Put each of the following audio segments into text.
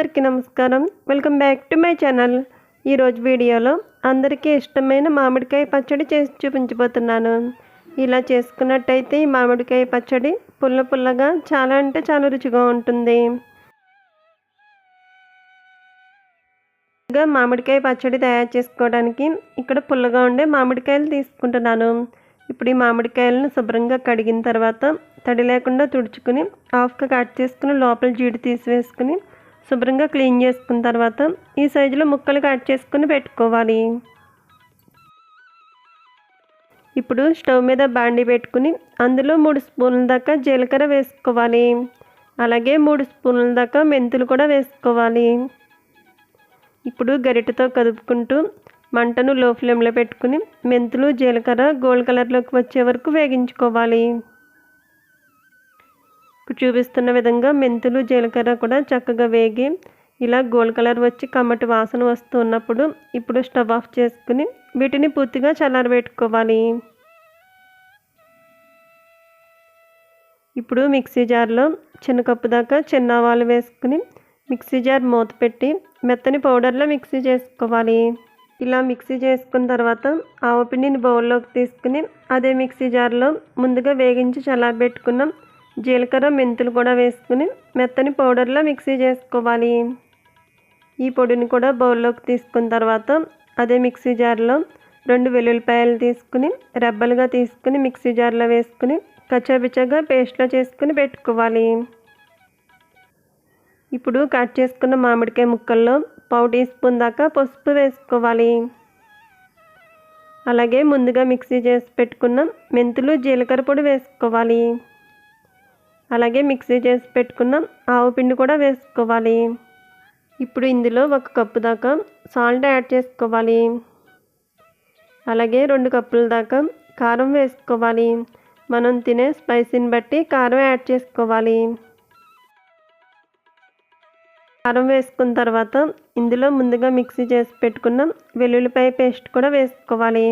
అందరికీ నమస్కారం. Welcome back to my channel ఈరోజు వీడియోలో అందరికీ ఇష్టమైన మామిడికాయ పచ్చడి చేసి చూపించబోతున్నాను. ఇలా చేసుకున్నట్టయితే ఈ మామిడికాయ పచ్చడి పుల్ల పుల్లగా చాలా అంటే చాలా రుచిగా ఉంటుంది. మామిడికాయ పచ్చడి తయారు చేసుకోవడానికి ఇక్కడ పుల్లగా ఉండే మామిడికాయలు తీసుకుంటున్నాను. ఇప్పుడు ఈ మామిడికాయలను శుభ్రంగా కడిగిన తర్వాత తడి లేకుండా తుడుచుకుని హాఫ్గా కట్ చేసుకుని లోపల జీడి తీసివేసుకుని శుభ్రంగా క్లీన్ చేసుకున్న తర్వాత ఈ సైజులో ముక్కలు కట్ చేసుకుని పెట్టుకోవాలి. ఇప్పుడు స్టవ్ మీద బాండి పెట్టుకుని అందులో మూడు స్పూన్ల దాకా జీలకర్ర వేసుకోవాలి. అలాగే మూడు స్పూన్ల దాకా మెంతులు కూడా వేసుకోవాలి. ఇప్పుడు గరిటెతో కదుపుకుంటూ మంటను లో ఫ్లేమ్లో పెట్టుకుని మెంతులు జీలకర్ర గోల్డ్ కలర్లోకి వచ్చే వరకు వేగించుకోవాలి. చూపిస్తున్న విధంగా మెంతులు జీలకర్ర కూడా చక్కగా వేగి ఇలా గోల్డ్ కలర్ వచ్చి కమ్మటి వాసన వస్తున్నప్పుడు ఇప్పుడు స్టవ్ ఆఫ్ చేసుకుని వీటిని పూర్తిగా చల్లారబెట్టుకోవాలి. ఇప్పుడు మిక్సీ జార్లో చిన్న కప్పు దాకా చిన్న ఆవాలు వేసుకుని మిక్సీ జార్ మూత పెట్టి మెత్తని పౌడర్లో మిక్సీ చేసుకోవాలి. ఇలా మిక్సీ చేసుకున్న తర్వాత ఆవపిండిని బౌల్లోకి తీసుకుని అదే మిక్సీ జార్లో ముందుగా వేగించి చల్లారబెట్టుకున్నాం. జీలకర్ర మెంతులు కూడా వేసుకుని మెత్తని పౌడర్లో మిక్సీ చేసుకోవాలి. ఈ పొడిని కూడా బౌల్లోకి తీసుకున్న తర్వాత అదే మిక్సీ జార్లో రెండు వెల్లుల్లిపాయలు తీసుకుని రెబ్బలుగా తీసుకుని మిక్సీ జార్లో వేసుకుని కచ్చాపిచ్చగా పేస్ట్లో చేసుకుని పెట్టుకోవాలి. ఇప్పుడు కట్ చేసుకున్న మామిడికాయ ముక్కల్లో పావు టీ స్పూన్ దాకా పసుపు వేసుకోవాలి. అలాగే ముందుగా మిక్సీ చేసి పెట్టుకున్న మెంతులు జీలకర్ర పొడి వేసుకోవాలి. అలాగే మిక్సీ చేసి పెట్టుకున్న ఆవు పిండి కూడా వేసుకోవాలి. ఇప్పుడు ఇందులో ఒక కప్పు దాకా సాల్ట్ యాడ్ చేసుకోవాలి. అలాగే రెండు కప్పుల దాకా కారం వేసుకోవాలి. మనం తినే స్పైసీని బట్టి కారం యాడ్ చేసుకోవాలి. కారం వేసుకున్న తర్వాత ఇందులో ముందుగా మిక్సీ చేసి పెట్టుకున్న వెల్లుల్లిపాయ పేస్ట్ కూడా వేసుకోవాలి.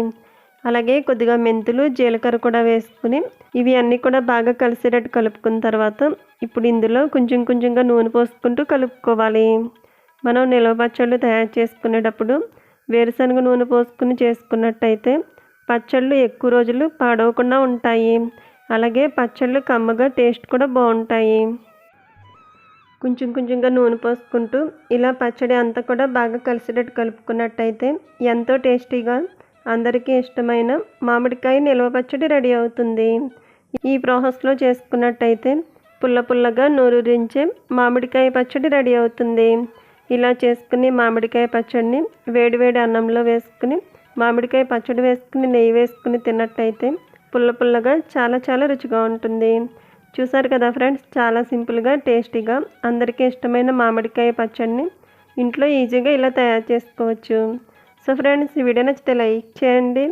అలాగే కొద్దిగా మెంతులు జీలకర్ర కూడా వేసుకుని ఇవి అన్నీ కూడా బాగా కలిసేటట్టు కలుపుకున్న తర్వాత ఇప్పుడు ఇందులో కొంచెం కొంచెంగా నూనె పోసుకుంటూ కలుపుకోవాలి. మనం నిల్వ పచ్చళ్ళు తయారు చేసుకునేటప్పుడు వేరుశనగ నూనె పోసుకుని చేసుకున్నట్టయితే పచ్చళ్ళు ఎక్కువ రోజులు పాడవకుండా ఉంటాయి. అలాగే పచ్చళ్ళు కమ్మగా టేస్ట్ కూడా బాగుంటాయి. కొంచెం కొంచెంగా నూనె పోసుకుంటూ ఇలా పచ్చడి అంతా కూడా బాగా కలిసేటట్టు కలుపుకున్నట్టయితే ఎంతో టేస్టీగా అందరికీ ఇష్టమైన మామిడికాయ నిల్వ పచ్చడి రెడీ అవుతుంది. ఈ ప్రాసెస్లో చేసుకున్నట్టయితే పుల్ల పుల్లగా నూరూరించే మామిడికాయ పచ్చడి రెడీ అవుతుంది. ఇలా చేసుకుని మామిడికాయ పచ్చడిని వేడివేడి అన్నంలో వేసుకుని మామిడికాయ పచ్చడి వేసుకుని నెయ్యి వేసుకుని తిన్నట్టయితే పుల్ల పుల్లగా చాలా చాలా రుచిగా ఉంటుంది. చూసారు కదా ఫ్రెండ్స్ చాలా సింపుల్గా టేస్టీగా అందరికీ ఇష్టమైన మామిడికాయ పచ్చడిని ఇంట్లో ఈజీగా ఇలా తయారు చేసుకోవచ్చు. సో ఫ్రెండ్స్ ఈ వీడియో నచ్చితే లైక్ చేయండి.